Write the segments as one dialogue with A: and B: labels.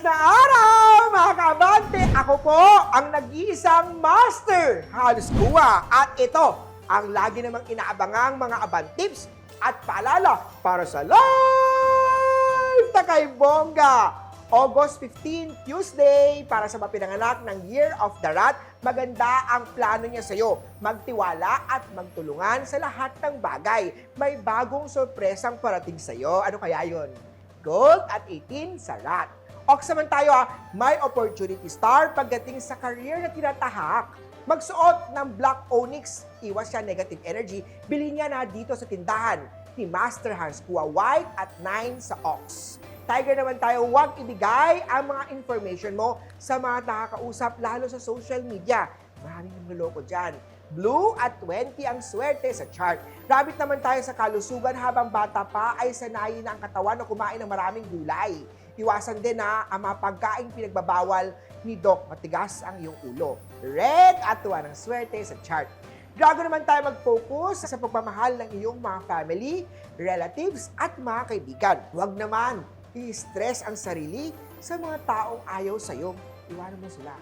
A: Madalas na araw, mga kabante! Ako po ang nag-iisang master, Halos Kuwa. At ito, ang lagi namang inaabangang mga aban tips at paalala para sa live na kay Bongga. August 15, Tuesday, para sa mapinanganak ng Year of the Rat, maganda ang plano niya sa'yo. Magtiwala at magtulungan sa lahat ng bagay. May bagong sorpresang parating sa'yo. Ano kaya yon? Gold at 18 sa Rat. Ox naman tayo ha, may opportunity star pagdating sa career na tinatahak. Magsuot ng black onyx, iwas siya negative energy, bilhin niya na dito sa tindahan ni Master Hans Kua White at 9 sa Ox. Tiger naman tayo, huwag ibigay ang mga information mo sa mga nakakausap, lalo sa social media. Maraming niloloko dyan. Blue at 20 ang swerte sa chart. Rabbit naman tayo sa kalusugan habang bata pa ay sanayin na ang katawan na kumain ng maraming gulay. Iwasan din na ang mga pagkain pinagbabawal ni Doc. Matigas ang iyong ulo. Red at 1 ang swerte sa chart. Drago naman tayo mag-focus sa pagmamahal ng iyong mga family, relatives at mga kaibigan. Huwag naman i-stress ang sarili sa mga taong ayaw sa'yo. Iwanan mo sila.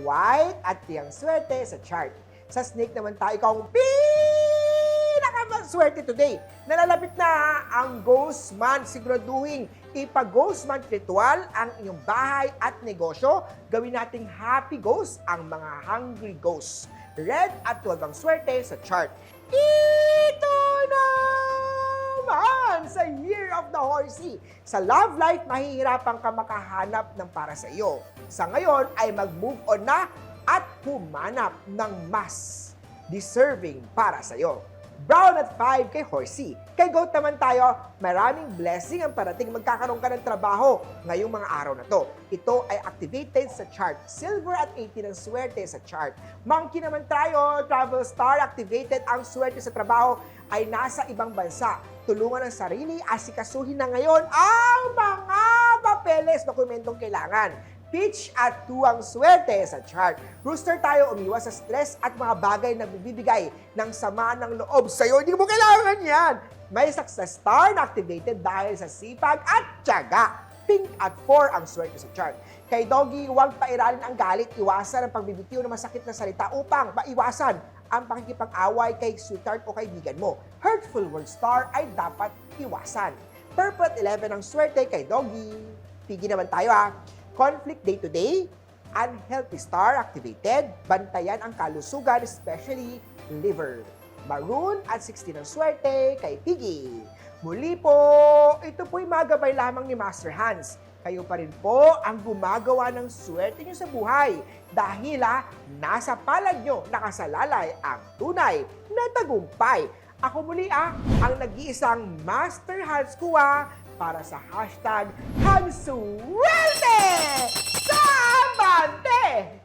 A: White at tiyang swerte sa chart. Sa snake naman tayo, ikaw ang pinakamaswerte today. Nalalapit na ang Ghost Month. Siguraduhin ipag-Ghost Month ritual ang inyong bahay at negosyo. Gawin nating happy ghost ang mga hungry ghosts. Red at 12 ang swerte sa chart. Ito naman sa Year of the Horsey. Sa love life, mahihirapan ka makahanap ng para sa iyo. Sa ngayon ay mag-move on na at humanap ng mas deserving para sa iyo. Brown at 5 kay Horsey. Kay Goat naman tayo, maraming blessing ang parating magkakaroon ka ng trabaho ngayong mga araw na to. Ito ay activated sa chart. Silver at 18 ang swerte sa chart. Monkey naman tayo, Travel Star activated ang swerte sa trabaho ay nasa ibang bansa. Tulungan ang sarili, asikasuhin na ngayon ang mga papeles, dokumentong kailangan. Peach at tuwang swerte sa chart. Rooster tayo, umiwas sa stress at mga bagay na bibigay ng sama ng loob sa'yo. Hindi mo kailangan yan. May success star na activated dahil sa sipag at tiyaga. Pink at 4 ang swerte sa chart. Kay Doggy, huwag pairalin ang galit, iwasan ang pagbibitiw ng masakit na salita upang maiwasan ang pakikipag-away kay sweetheart o kaibigan mo. Hurtful word star ay dapat iwasan. Purple at 11 ang swerte kay Doggy. Pigi naman tayo ha. Conflict day-to-day, unhealthy star activated, bantayan ang kalusugan, especially liver. Maroon at 16 ang swerte kay Piggy. Muli po, ito po'y magabay lamang ni Master Hans. Kayo pa rin po ang gumagawa ng swerte niyo sa buhay dahil ah, nasa palad nyo nakasalalay ang tunay na tagumpay. Ako muli ah, ang nag-iisang Master Hans Kuwa para sa hashtag Hansuwerte! Sa Amante!